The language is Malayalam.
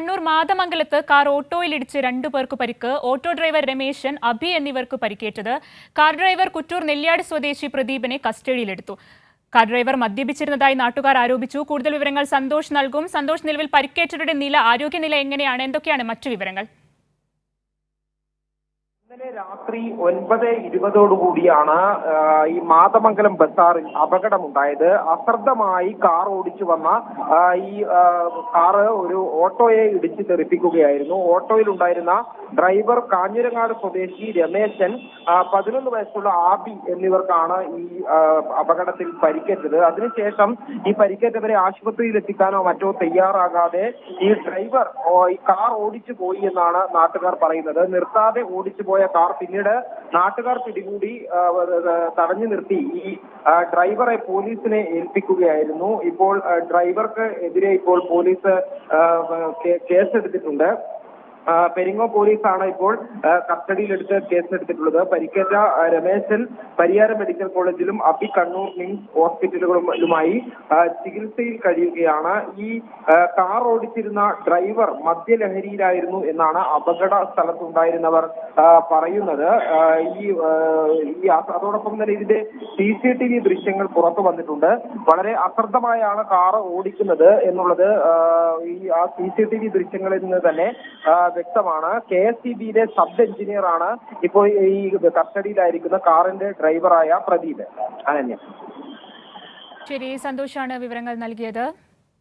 കണ്ണൂർ മാതമംഗലത്ത് കാർ ഓട്ടോയിലിടിച്ച് രണ്ടു പേർക്ക് പരിക്ക്. ഓട്ടോ ഡ്രൈവർ രമേശൻ അഭി എന്നിവർക്ക് പരിക്കേറ്റത്. കാർ ഡ്രൈവർ കുറ്റൂർ നെല്ലിയാട് സ്വദേശി പ്രദീപിനെ കസ്റ്റഡിയിലെടുത്തു. കാർ ഡ്രൈവർ മദ്യപിച്ചിരുന്നതായി നാട്ടുകാർ ആരോപിച്ചു. കൂടുതൽ വിവരങ്ങൾ സന്തോഷ് നൽകും. സന്തോഷ് നിലവിൽ പരിക്കേറ്റവരുടെ നില ആരോഗ്യനില എങ്ങനെയാണ്? എന്തൊക്കെയാണ് മറ്റു വിവരങ്ങൾ? ഇന്നലെ രാത്രി ഒൻപത് ഇരുപതോടുകൂടിയാണ് ഈ മാതമംഗലം ബസാറിൽ അപകടമുണ്ടായത്. അശ്രദ്ധമായി കാർ ഓടിച്ചു വന്ന ഈ കാറ് ഒരു ഓട്ടോയെ ഇടിച്ചു തെറിപ്പിക്കുകയായിരുന്നു. ഓട്ടോയിൽ ഉണ്ടായിരുന്ന ഡ്രൈവർ കാഞ്ഞിരങ്ങാട് സ്വദേശി രമേശൻ പതിനൊന്ന് വയസ്സുള്ള ആബി എന്നിവർക്കാണ് ഈ അപകടത്തിൽ പരിക്കേറ്റത്. അതിനുശേഷം ഈ പരിക്കേറ്റവരെ ആശുപത്രിയിൽ എത്തിക്കാനോ മറ്റോ തയ്യാറാകാതെ ഈ ഡ്രൈവർ കാർ ഓടിച്ചു പോയി എന്നാണ് നാട്ടുകാർ പറയുന്നത്. നിർത്താതെ ഓടിച്ചു പോയ കാർ പിന്നീട് നാട്ടുകാർ പിടികൂടി തടഞ്ഞു നിർത്തി. ഈ ഡ്രൈവറെ പോലീസിനെ ഏൽപ്പിക്കുകയായിരുന്നു. ഇപ്പോൾ ഡ്രൈവർക്ക് എതിരെ ഇപ്പോൾ പോലീസ് കേസെടുത്തിട്ടുണ്ട്. പെരിങ്ങോ പോലീസാണ് ഇപ്പോൾ കസ്റ്റഡിയിലെടുത്ത് കേസെടുത്തിട്ടുള്ളത്. പരിക്കേറ്റ രമേശൻ പരിയാരം മെഡിക്കൽ കോളേജിലും അബി കണ്ണൂർ മിംസ് ഹോസ്പിറ്റലുകളിലുമായി ചികിത്സയിൽ കഴിയുകയാണ്. ഈ കാർ ഓടിച്ചിരുന്ന ഡ്രൈവർ മദ്യലഹരിയിലായിരുന്നു എന്നാണ് അപകട സ്ഥലത്തുണ്ടായിരുന്നവർ പറയുന്നത്. ഈ ഈ അതോടൊപ്പം തന്നെ ഇതിന്റെ സി സി ടി വി ദൃശ്യങ്ങൾ പുറത്തു വന്നിട്ടുണ്ട്. വളരെ അശ്രദ്ധമായാണ് കാർ ഓടിക്കുന്നത് എന്നുള്ളത് ഈ ആ സി സി ടി വി ദൃശ്യങ്ങളിൽ നിന്ന് തന്നെ വ്യക്തമാണ്. കെ എസ് ഇ ബിയിലെ സബ് എഞ്ചിനീയർ ആണ് ഇപ്പോൾ ഈ കസ്റ്റഡിയിലായിരിക്കുന്ന കാറിന്റെ ഡ്രൈവറായ പ്രദീപ്. അനന്യ. ശരി സന്തോഷാണ് വിവരങ്ങൾ നൽകിയത്.